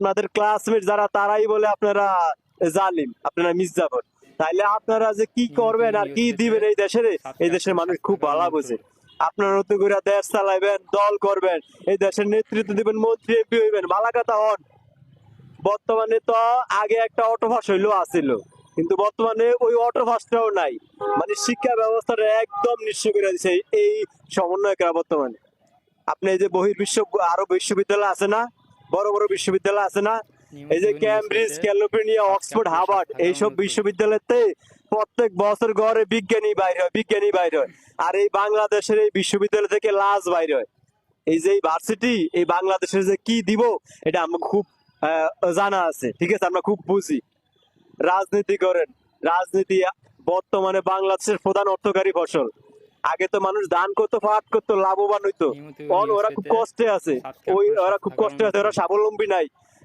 আপনাদের ক্লাসমেট যারা তারাই বলে আপনারা জালিম আপনারা মির্জাফর। তাইলে আপনারা যে কি করবেন আর কি দিবেন এই দেশের? এই দেশের মানুষ খুব ভালো বোঝে। আপনারা নতুন করে দেশ চালাইবেন দল করবেন এই দেশের নেতৃত্ব দিবেন মন্ত্রী এমপি হইবেন ভালো কথা হন। বর্তমানে তো আগে একটা অটোভাস হইল আসিল কিন্তু বর্তমানে ওই অটোভাসটাও নাই। মানে শিক্ষা ব্যবস্থাটা একদম নিঃস্ব করে এই- এই সমন্বয়করা বর্তমানে। আপনি এই যে বহির্বিশ্ব আরও বিশ্ববিদ্যালয় আছে না? বড় বড় বিশ্ববিদ্যালয় আছে না? এই যে ক্যামব্রিজ ক্যালিফোর্নিয়া অক্সফোর্ড হার্ভার্ড এইসব বিশ্ববিদ্যালয়তে প্রত্যেক বছর গড়ে বিজ্ঞানী বাইর হয় বিজ্ঞানী বাইর হয়। আর এই বাংলাদেশের এই বিশ্ববিদ্যালয় থেকে লাশ বাইর হয়। এই যে ভার্সিটি এই বাংলাদেশের যে কি দিব এটা আমার খুব আহ, জানা আছে। ঠিক আছে? আমরা খুব বুঝি। রাজনীতি করেন। রাজনীতি বর্তমানে বাংলাদেশের প্রধান অর্থকারী ফসল। আগে তো মানুষ দান করতো ফাঁদ করতো লাভবান হইতো। ওরা খুব কষ্টে আছে। ওই ওরা খুব কষ্টে আছে ওরা স্বাবলম্বী নাই।